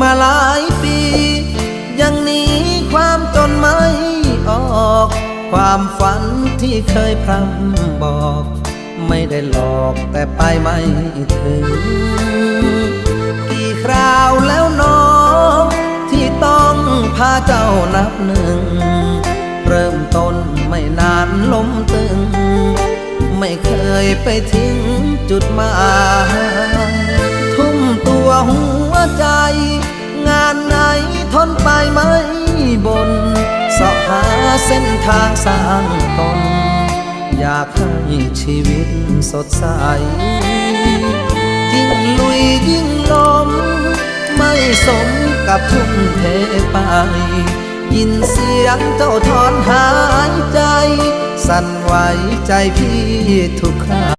มาหลายปี ยังหนีความจนไม่ออก ความฝันที่เคยพร่ำบอก ไม่ได้หลอกแต่ไปไม่ถึง กี่คราวแล้วน้อง ที่ต้องพาเจ้านับหนึ่ง เริ่มต้นไม่นานล้มตึง ไม่เคยไปทิ้งจุดหมายทุ่มตัวหัวใจ นไปไม่บนเสาะหาเส้นทางสร้างตนอยากให้ชีวิตสดใส ยิ่งลุยยิ่งล้มไม่สมกับทุ่มเทไป ยินเสียงเจ้าถอนหายใจ สั่นไหวใจพี่ทุกครา